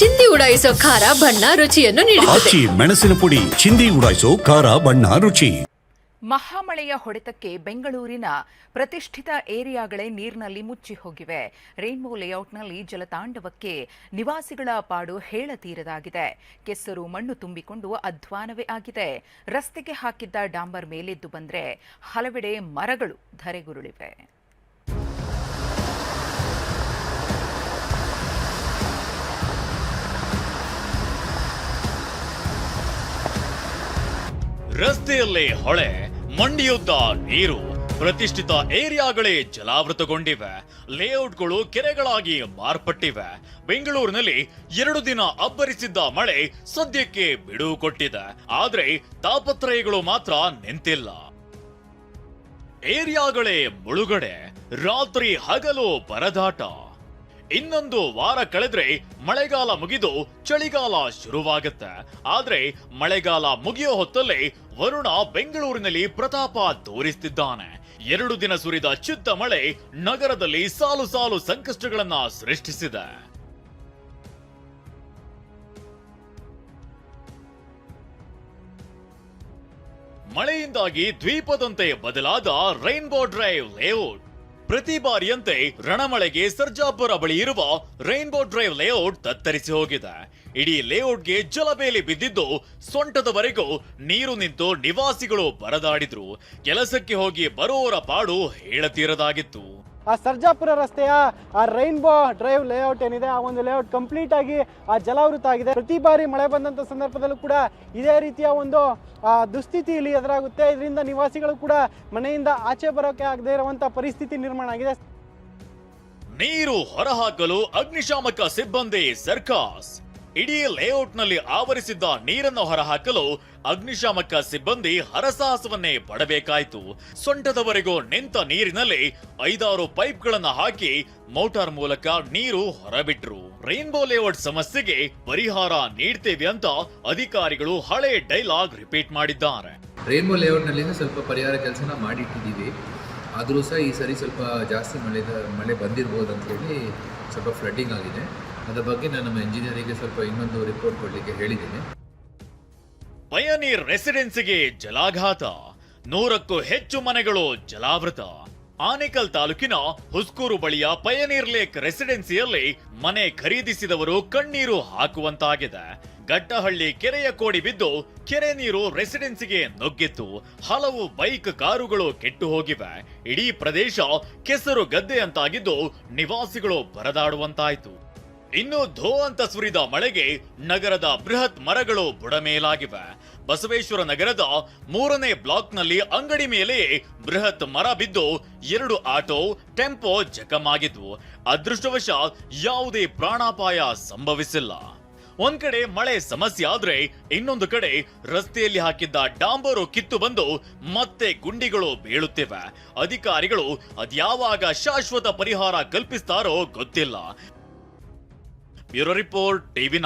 ಚಿಂದಿ ಉಡಾಯಿಸೋ ಖಾರ ಬಣ್ಣ ರುಚಿಯನ್ನು ನೀಡುತ್ತದೆ. ಆಚಿ ಮೆಣಸಿನ ಪುಡಿ ಚಿಂದಿ ಉಡಾಯಿಸೋ ಖಾರ ಬಣ್ಣ ರುಚಿ. ಮಹಾಮಳೆಯ ಹೊಡೆತಕ್ಕೆ ಬೆಂಗಳೂರಿನ ಪ್ರತಿಷ್ಠಿತ ಏರಿಯಾಗಳೇ ನೀರಿನಲ್ಲಿ ಮುಚ್ಚಿ ಹೋಗಿವೆ. ರೈನ್ಬೋ ಲೇಔಟ್ನಲ್ಲಿ ಜಲತಾಂಡವಕ್ಕೆ ನಿವಾಸಿಗಳ ಪಾಡು ಹೇಳತೀರದಾಗಿದೆ ಕೆಸರು ಮಣ್ಣು ತುಂಬಿಕೊಂಡು ಅಧ್ವಾನವೇ ಆಗಿದೆ. ರಸ್ತೆಗೆ ಹಾಕಿದ್ದ ಡಾಂಬರ್ ಮೇಲೆದ್ದು ಬಂದರೆ ಹಲವೆಡೆ ಮರಗಳು ಧರೆಗುರುಳಿವೆ. ರಸ್ತೆಯಲ್ಲೇ ಹೊಳೆ ಮಂಡಿಯುದ್ದ ನೀರು, ಪ್ರತಿಷ್ಠಿತ ಏರಿಯಾಗಳೇ ಜಲಾವೃತಗೊಂಡಿವೆ. ಲೇಔಟ್ಗಳು ಕೆರೆಗಳಾಗಿ ಮಾರ್ಪಟ್ಟಿವೆ. ಬೆಂಗಳೂರಿನಲ್ಲಿ ಎರಡು ದಿನ ಅಬ್ಬರಿಸಿದ್ದ ಮಳೆ ಸದ್ಯಕ್ಕೆ ಬಿಡುವು ಕೊಟ್ಟಿದೆ ಆದ್ರೆ ತಾಪತ್ರಯಗಳು ಮಾತ್ರ ನಿಂತಿಲ್ಲ. ಏರಿಯಾಗಳೇ ಮುಳುಗಡೆ, ರಾತ್ರಿ ಹಗಲು ಪರದಾಟ ಇನ್ನೊಂದು ವಾರ ಕಳೆದ್ರೆ ಮಳೆಗಾಲ ಮುಗಿದು ಚಳಿಗಾಲ ಶುರುವಾಗುತ್ತೆ. ಆದ್ರೆ ಮಳೆಗಾಲ ಮುಗಿಯೋ ಹೊತ್ತಲ್ಲಿ ವರುಣ ಬೆಂಗಳೂರಿನಲ್ಲಿ ಪ್ರತಾಪ ತೋರಿಸ್ತಿದ್ದಾನೆ. ಎರಡು ದಿನ ಸುರಿದ ಚಿತ್ತ ಮಳೆ ನಗರದಲ್ಲಿ ಸಾಲು ಸಾಲು ಸಂಕಷ್ಟಗಳನ್ನ ಸೃಷ್ಟಿಸಿದೆ. ಮಳೆಯಿಂದಾಗಿ ದ್ವೀಪದಂತೆ ಬದಲಾದ ರೈನ್ಬೋ ಡ್ರೈವ್ ಲೇಔಟ್ ಪ್ರತಿ ಬಾರಿಯಂತೆ ರಣಮಳೆಗೆ ಸರ್ಜಾಪುರ ಬಳಿ ಇರುವ ರೈನ್ಬೋ ಡ್ರೈವ್ ಲೇಔಟ್ ತತ್ತರಿಸಿ ಹೋಗಿದೆ. ಇಡೀ ಲೇಔಟ್ಗೆ ಜಲಬೇಲಿ ಬಿದ್ದಿದ್ದು ಸೊಂಟದವರೆಗೂ ನೀರು ನಿಂತು ನಿವಾಸಿಗಳು ಪರದಾಡಿದ್ರು ಕೆಲಸಕ್ಕೆ ಹೋಗಿ ಬರುವವರ ಪಾಡು ಹೇಳತೀರದಾಗಿತ್ತು. ಆ ಸರ್ಜಾಪುರ ರಸ್ತೆಯ ಆ ರೈನ್ಬೋ ಡ್ರೈವ್ ಲೇಔಟ್ ಏನಿದೆ ಆ ಒಂದು ಲೇಔಟ್ ಕಂಪ್ಲೀಟ್ ಆಗಿ ಆ ಜಲಾವೃತ ಆಗಿದೆ. ಪ್ರತಿ ಬಾರಿ ಮಳೆ ಬಂದಂತ ಸಂದರ್ಭದಲ್ಲೂ ಕೂಡ ಇದೇ ರೀತಿಯ ಒಂದು ಆ, ದುಸ್ಥಿತಿ ಇಲ್ಲಿ ಎದುರಾಗುತ್ತೆ. ಇದರಿಂದ ನಿವಾಸಿಗಳು ಕೂಡ ಮನೆಯಿಂದ ಆಚೆ ಬರೋಕೆ ಆಗದೆ ಇರುವಂತ ಪರಿಸ್ಥಿತಿ ನಿರ್ಮಾಣ ಆಗಿದೆ. ನೀರು ಹೊರಹಾಕಲು ಅಗ್ನಿಶಾಮಕ ಸಿಬ್ಬಂದಿ ಸರ್ಕಾಸ್. ಇಡೀ ಲೇಔಟ್ನಲ್ಲಿ ಆವರಿಸಿದ್ದ ನೀರನ್ನು ಹೊರಹಾಕಲು ಅಗ್ನಿಶಾಮಕ ಸಿಬ್ಬಂದಿ ಹರಸಾಹಸವನ್ನೇ ಪಡಬೇಕಾಯಿತು. ಸೊಂಟದವರೆಗೂ ನಿಂತ ನೀರಿನಲ್ಲಿ ಐದಾರು ಪೈಪ್ಗಳನ್ನು ಹಾಕಿ ಮೋಟಾರ್ ಮೂಲಕ ನೀರು ಹೊರಬಿಟ್ರು. ರೈನ್ಬೋ ಲೇಔಟ್ ಸಮಸ್ಯೆಗೆ ಪರಿಹಾರ ನೀಡ್ತೇವೆ ಅಂತ ಅಧಿಕಾರಿಗಳು ಹಳೆ ಡೈಲಾಗ್ ರಿಪೀಟ್ ಮಾಡಿದ್ದಾರೆ. ರೈನ್ಬೋ ಲೇಔಟ್ನಲ್ಲಿ ಸ್ವಲ್ಪ ಪರಿಹಾರ ಕೆಲಸನ ಮಾಡಿಟ್ಟಿದ್ದೀವಿ. ಆದರೂ ಸಹ ಈ ಸರಿ ಸ್ವಲ್ಪ ಜಾಸ್ತಿ ಮಳೆ ಮಳೆ ಬಂದಿರ್ಬೋದು ಅಂತೇಳಿ ಸ್ವಲ್ಪ ಫ್ಲಡ್ಡಿಂಗ್ ಆಗಿದೆ. ಅದರ ಬಗ್ಗೆ ನಾನು ನಮ್ಮ ಇಂಜಿನಿಯರಿಗೆ ಸ್ವಲ್ಪ ಇನ್ನೊಂದು ರಿಪೋರ್ಟ್ ಕೊಡಲಿಕ್ಕೆ ಹೇಳಿದ್ದೀನಿ. ಪಯನೀರ್ ರೆಸಿಡೆನ್ಸಿಗೆ ಜಲಾಘಾತ. ನೂರಕ್ಕೂ ಹೆಚ್ಚು ಮನೆಗಳು ಜಲಾವೃತ. ಆನೇಕಲ್ ತಾಲೂಕಿನ ಹುಸ್ಕೂರು ಬಳಿಯ ಪಯನೀರ್ ಲೇಕ್ ರೆಸಿಡೆನ್ಸಿಯಲ್ಲಿ ಮನೆ ಖರೀದಿಸಿದವರು ಕಣ್ಣೀರು ಹಾಕುವಂತಾಗಿದೆ. ಗಟ್ಟಹಳ್ಳಿ ಕೆರೆಯ ಕೋಡಿ ಬಿದ್ದು ಕೆರೆ ನೀರು ರೆಸಿಡೆನ್ಸಿಗೆ ನುಗ್ಗಿತ್ತು ಹಲವು ಬೈಕ್ ಕಾರುಗಳು ಕೆಟ್ಟು ಹೋಗಿವೆ. ಇಡೀ ಪ್ರದೇಶ ಕೆಸರು ಗದ್ದೆಯಂತಾಗಿದ್ದು ನಿವಾಸಿಗಳು ಬರದಾಡುವಂತಾಯಿತು. ಇನ್ನು ಧೋ ಅಂತ ಸುರಿದ ಮಳೆಗೆ ನಗರದ ಬೃಹತ್ ಮರಗಳು ಬುಡಮೇಲಾಗಿವೆ. ಬಸವೇಶ್ವರ ನಗರದ ಮೂರನೇ ಬ್ಲಾಕ್ನಲ್ಲಿ ಅಂಗಡಿ ಮೇಲೆ ಬೃಹತ್ ಮರ ಬಿದ್ದು ಎರಡು ಆಟೋ, ಟೆಂಪೋ ಜಖಮಾಗಿದ್ವು ಅದೃಷ್ಟವಶಾತ್ ಯಾವುದೇ ಪ್ರಾಣಾಪಾಯ ಸಂಭವಿಸಿಲ್ಲ. ಒಂದ್ ಕಡೆ ಮಳೆ ಸಮಸ್ಯೆ ಆದ್ರೆ ಇನ್ನೊಂದು ಕಡೆ ರಸ್ತೆಯಲ್ಲಿ ಹಾಕಿದ್ದ ಡಾಂಬರು ಕಿತ್ತು ಬಂದು ಮತ್ತೆ ಗುಂಡಿಗಳು ಬೀಳುತ್ತಿವೆ. ಅಧಿಕಾರಿಗಳು ಅದ್ಯಾವಾಗ ಶಾಶ್ವತ ಪರಿಹಾರ ಕಲ್ಪಿಸ್ತಾರೋ ಗೊತ್ತಿಲ್ಲ. Bureau report TV